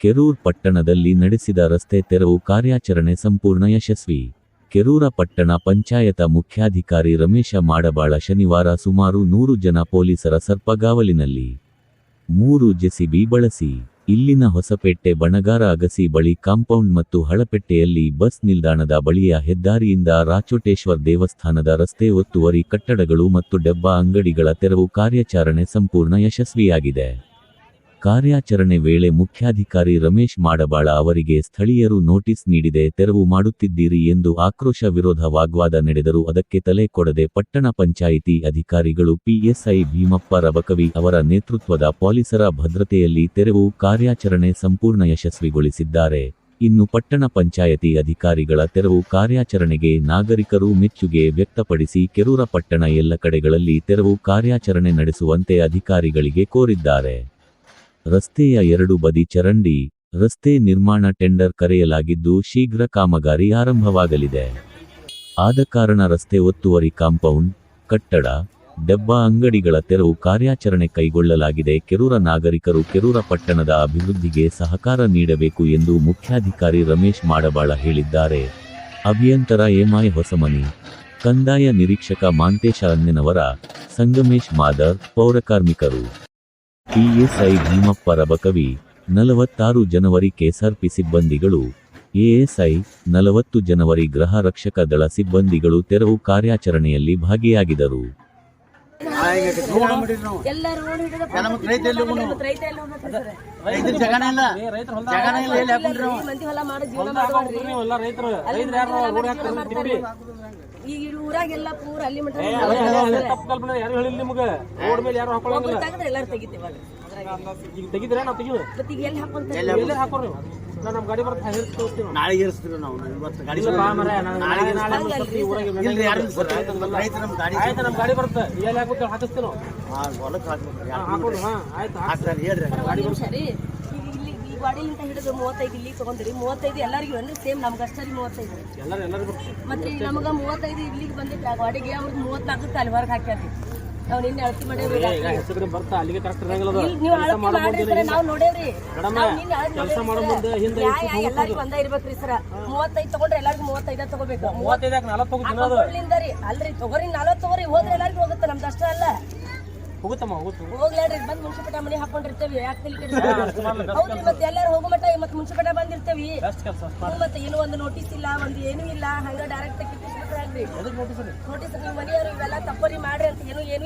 ಕೆರೂರ್ ಪಟ್ಟಣದಲ್ಲಿ ನಡೆಸಿದ ರಸ್ತೆ ತೆರವು ಕಾರ್ಯಾಚರಣೆ ಸಂಪೂರ್ಣ ಯಶಸ್ವಿ. ಕೆರೂರ ಪಟ್ಟಣ ಪಂಚಾಯತ ಮುಖ್ಯಾಧಿಕಾರಿ ರಮೇಶ ಮಾಡಬಾಳ ಶನಿವಾರ ಸುಮಾರು ನೂರು ಜನ ಪೊಲೀಸರ ಸರ್ಪಗಾವಲಿನಲ್ಲಿ. ಮೂರು ಜೆಸಿಬಿ ಬಳಸಿ, ಇಲ್ಲಿನ ಹೊಸಪೇಟೆ ಬಣಗಾರ ಅಗಸಿ ಬಳಿ ಕಾಂಪೌಂಡ್ ಮತ್ತು ಹಳಪೆಟ್ಟೆಯಲ್ಲಿ ಬಸ್ ನಿಲ್ದಾಣದ ಬಳಿಯ ಹೆದ್ದಾರಿಯಿಂದ ರಾಚೋಟೇಶ್ವರ್ ದೇವಸ್ಥಾನದ ರಸ್ತೆ ಒತ್ತುವರಿ ಕಟ್ಟಡಗಳು ಮತ್ತು ಡೆಬ್ಬ ಅಂಗಡಿಗಳ ತೆರವು ಕಾರ್ಯಾಚರಣೆ ಸಂಪೂರ್ಣ ಯಶಸ್ವಿಯಾಗಿದೆ. ಕಾರ್ಯಾಚರಣೆ ವೇಳೆ ಮುಖ್ಯಾಧಿಕಾರಿ ರಮೇಶ್ ಮಾಡಬಾಳ ಅವರಿಗೆ ಸ್ಥಳೀಯರು ನೋಟಿಸ್ ನೀಡಿದೆ, ತೆರವು ಮಾಡುತ್ತಿದ್ದೀರಿ ಎಂದು ಆಕ್ರೋಶ ವಿರೋಧ ವಾಗ್ವಾದ ನಡೆದರೂ ಅದಕ್ಕೆ ತಲೆ ಕೊಡದೆ ಪಟ್ಟಣ ಪಂಚಾಯಿತಿ ಅಧಿಕಾರಿಗಳು ಪಿಎಸ್ಐ ಭೀಮಪ್ಪ ರಬಕವಿ ಅವರ ನೇತೃತ್ವದ ಪೊಲೀಸರ ಭದ್ರತೆಯಲ್ಲಿ ತೆರವು ಕಾರ್ಯಾಚರಣೆ ಸಂಪೂರ್ಣ ಯಶಸ್ವಿಗೊಳಿಸಿದ್ದಾರೆ. ಇನ್ನು ಪಟ್ಟಣ ಪಂಚಾಯತಿ ಅಧಿಕಾರಿಗಳ ತೆರವು ಕಾರ್ಯಾಚರಣೆಗೆ ನಾಗರಿಕರು ಮೆಚ್ಚುಗೆ ವ್ಯಕ್ತಪಡಿಸಿ ಕೆರೂರ ಪಟ್ಟಣ ಎಲ್ಲ ಕಡೆಗಳಲ್ಲಿ ತೆರವು ಕಾರ್ಯಾಚರಣೆ ನಡೆಸುವಂತೆ ಅಧಿಕಾರಿಗಳಿಗೆ ಕೋರಿದ್ದಾರೆ. ರಸ್ತೆಯ ಎರಡು ಬದಿ ಚರಂಡಿ, ರಸ್ತೆ ನಿರ್ಮಾಣ ಟೆಂಡರ್ ಕರೆಯಲಾಗಿದ್ದು ಶೀಘ್ರ ಕಾಮಗಾರಿ ಆರಂಭವಾಗಲಿದೆ. ಆದ ಕಾರಣ ರಸ್ತೆ ಒತ್ತುವರಿ ಕಾಂಪೌಂಡ್, ಕಟ್ಟಡ, ಡಬ್ಬ ಅಂಗಡಿಗಳ ತೆರವು ಕಾರ್ಯಾಚರಣೆ ಕೈಗೊಳ್ಳಲಾಗಿದೆ. ಕೆರೂರ ನಾಗರಿಕರು ಕೆರೂರ ಪಟ್ಟಣದ ಅಭಿವೃದ್ಧಿಗೆ ಸಹಕಾರ ನೀಡಬೇಕು ಎಂದು ಮುಖ್ಯಾಧಿಕಾರಿ ರಮೇಶ್ ಮಾಡಬಾಳ ಹೇಳಿದ್ದಾರೆ. ಅಭಿಯಂತರ ಎಂಐ ಹೊಸಮನಿ, ಕಂದಾಯ ನಿರೀಕ್ಷಕ ಮಾಂತೇಶ ಅನ್ನೆನವರ ಸಂಗಮೇಶ್ ಮಾದರ್ ಪೌರಕಾರ್ಮಿಕರು ಪಿಎಸ್ಐ ಭೀಮಪ್ಪ ರಬಕವಿ ನಲವತ್ತಾರು ಜನವರಿ ಕೆಎಸ್ಆರ್ಪಿ ಸಿಬ್ಬಂದಿಗಳು ಎಎಸ್ಐ ನಲವತ್ತು ಜನವರಿ ಗೃಹ ರಕ್ಷಕ ದಳ ಸಿಬ್ಬಂದಿಗಳು ತೆರವು ಕಾರ್ಯಾಚರಣೆಯಲ್ಲಿ ಭಾಗಿಯಾಗಿದರು ಎಲ್ಲ ರೋಡ್ ಹಿಡಿದ ನಮಗ್ ರೈತ ಎಲ್ಲಿ ಹೋಗುನು? ರೈತ ಎಲ್ಲಿ ಹೋಗ್ಬೇಕು ಸರ್? ರೈತರ ಜಗನ ಇಲ್ಲ. ಜಗನ ಇಲ್ಲ ಎಲ್ಲಿ ಹಾಕೊಂಡ್ರಿ ಈ ಮಂದಿ ಹೊಲ ಮಾಡೋ ಜೀವನ. ಎಲ್ಲ ಯಾರು ಈ ಊರಾಗೆಲ್ಲ ಪೂರ ಅಲ್ಲಿ ಮಟ್ಟ ತಪ್ಪು ಕಲ್ಪನೆ ಯಾರು ಹೇಳಿಲ್ಲ ನಿಮಗೆ? ರೋಡ್ ಮೇಲೆ ಯಾರು ಹಾಕೊಳ್ಳಂಗಿಲ್ಲ ಎಲ್ಲರೂ ಎಲ್ಲಾರು ಅದ್ರಾಗ. ಈಗ ತೆಗಿದ್ರೆ ನಾವು ತೆಗಿವು ಎಲ್ಲಿ ಹಾಕೊಂತಾರೆ? ಎಲ್ಲೇ ಹಾಕೋರಿ ನಾವು? ನಮ್ಮ ಗಾಡಿ ಬರ್ತಾ ನಾಳೆ ಏರಿಸ್ತೀವಿ ನಾವು ಇವತ್ತು ಗಾಡಿ ನಾಳೆ ನಾಳೆ ಒಂದ್ ಸ್ವಲ್ಪ ಈ ಊರಾಗೆ ಇಲ್ರಿ ಯಾರು ಸರ್ ರೈತ ನಮ್ಮ ಗಾಡಿ ಆಯ್ತು ನಮ್ಮ ಗಾಡಿ ಬರುತ್ತೆ ಎಲ್ಲಿ ಹಾಕುತ್ತೆ ಹಾಕಿಸ್ತೀವಿ ನಾವು. ಆ, ಹೊಲಕ್ಕೆ ಹಾಕ್ಬೇಕು ಹಾ, ಹಾಕೋದು ಹಾ ಆಯ್ತು ಹಾಕ್. ಹಾಕ್ತಾರೆ ಹೇಳ್ರಿ ಒಂದ್ ನಿಮಿಷ ರೀ. ಈಗ ಇಲ್ಲಿ ಈ ಗಾಡಿಲಿಂದ ಹಿಡಿದು ಮೂವತ್ತೈದು ಇಲ್ಲಿ ತಗೊಂಡ್ರಿ ಮೂವತ್ತೈದು ಎಲ್ಲರಿಗೂ ಅಂದ್ರೆ ಸೇಮ್ ನಮ್ಗೆ ಅಷ್ಟೇ ರೀ ಮೂವತ್ತೈದು. ಎಲ್ಲರೂ ಎಲ್ಲರೂ ಬರ್ತೀವಿ ಮತ್ತೆ ಈಗ ನಮಗ ಮೂವತ್ತೈದು ಇಲ್ಲಿಗೆ ಬಂದಿತ್ತು ಆ ಗಾಡಿಗೆ ಅವ್ರಿಗೆ ಮೂವತ್ನಾಲ್ಕಕ್ಕೆ ಅಲ್ಲಿ ಹೊರಗೆ ಹಾಕ್ಯಾರ್ರಿ. ನಾವು ನಿನ್ನೆ ಅಳತಿ ಮಾಡೇವ್ರಿ ಈಗ ಹೆಸರು ಬರ್ತಾ ಅಲ್ಲಿಗೆ ಕರೆಕ್ಟ್ ಇರಂಗಿಲ್ಲ ಅದು. ನೀವು ಅಳತಿ ಮಾಡಿದ್ರೆ ನಾವು ನೋಡೇವ್ರಿ. ಮೇಡಮ್, ನಾವು ನಿನ್ನೆ ಅಳತಿ ಕೆಲ್ಸ ಮಾಡೋ ಮುಂದೆ ಸರ. ಹಿಂದೆ ಎಲ್ಲರಿಗೂ ಒಂದೇ ಇರ್ಬೇಕ್ರಿ ಸರ. ಮೂವತ್ತೈದು ತಗೊಂಡ್ರೆ ಎಲ್ಲರಿಗೂ ಮೂವತ್ತೈದ ತಗೋಬೇಕು. ಮೂವತ್ತೈದಕ್ಕೆ ನಲವತ್ತು ಅಲ್ರಿ ತಗೋರಿ ನಲವತ್ತು ತಗೋರಿ ಹೋದ್ರೆ ಎಲ್ಲರಿಗೂ ಹೋಗುತ್ತೆ ನಮ್ದು ಅಷ್ಟ ಅಲ್ಲ. ಹೋಗುತ್ತಮ್ಮ ಹೋಗುತ್ತೆ ಹೋಗ್ಲಾಡ್ರಿ ಬಂದ್ ಮುನ್ಸಿಪಟ ಮನೆ ಹಾಕೊಂಡಿರ್ತೇವಿ ಯಾಕೆ ತಲೆ ಹೌದು ಹೌದ್ರಿ ಮತ್ತೆ ಎಲ್ಲರೂ ಹೋಗೋ ಮಟ್ಟ ಮತ್ತೆ ಮುನ್ಸಿಪಟ ಬಂದಿರ್ತೇವಿ. ಮತ್ತೆ ಏನು ಒಂದು ನೋಟಿಸ್ ಇಲ್ಲ ಒಂದು ಏನು ಇಲ್ಲ ಹಂಗ ಡೈರೆಕ್ಟ್ ಎದಕ್ಕೆ ನೋಟಿಸ್ ನೀವು ಮನೆಯವರು ಇವೆಲ್ಲ ತಪ್ಪರಿ ಮಾಡ್ರಿ ಅಂತ ಏನು ಏನು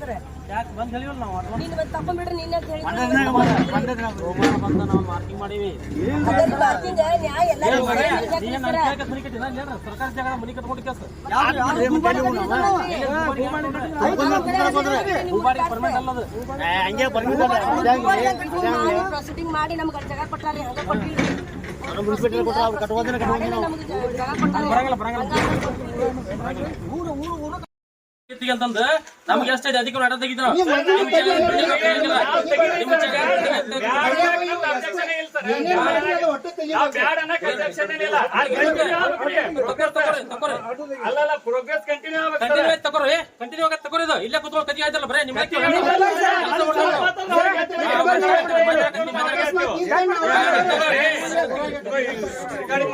ಸರ್ ಹೇಳಿವಲ್ಲ ನಾವು? ಅಡ್ವಾನ್ಸ್ ನೀನು ಮತ್ತೆ ತಗೊಂಡ್ಬಿಡ್ರಿ ನೀನ್ ಅಂತ ಹೇಳಿ ಮಾರ್ಕಿಂಗ್ ಮಾಡೀವಿ. ನ್ಯಾಯ ಏನ್ ಸರ್ಕಾರಿ ಜಾಗ ಮನಿ ಕಟ್ಕೊಂಡು ಕೆಲಸ ಪ್ರೊಸೀಡಿಂಗ್ ಮಾಡಿ ನಮ್ಗೆ ಜಾಗ ಕೊಟ್ಟಾರಿ ಹಂಗ ಕೊಟ್ಟಿಲ್ಲ ಮುನ್ಸಿಪಲ್ ಕೊಟ್ಟ ಅವ್ರು ಕಟ್ಟುವುದನ್ನ ಕಟ್ಟುವಂಗಿಲ್ಲ ನಾವು. ನಮ್ಗೆ ಜಾಗ ಕೊಟ್ಟಾರಿ. ಬರಂಗಿಲ್ಲ ಬರಂಗಿಲ್ಲ. ನಮ್ಗೆ ಎಷ್ಟೈತೆ ಅದಕ್ಕೆ ಅಡ್ಡ ತೆಗಿದ್ರು ಕಂಟಿನ್ಯೂ ಆಗಿ ತಗೋರಿ ಇದು ಇಲ್ಲೇ ಕುತ್ಕೊಂಡು ಕದಿ ಆಯ್ತಲ್ಲ ಬರೇ ನಿಮ್ಮ ಗಾಡಿ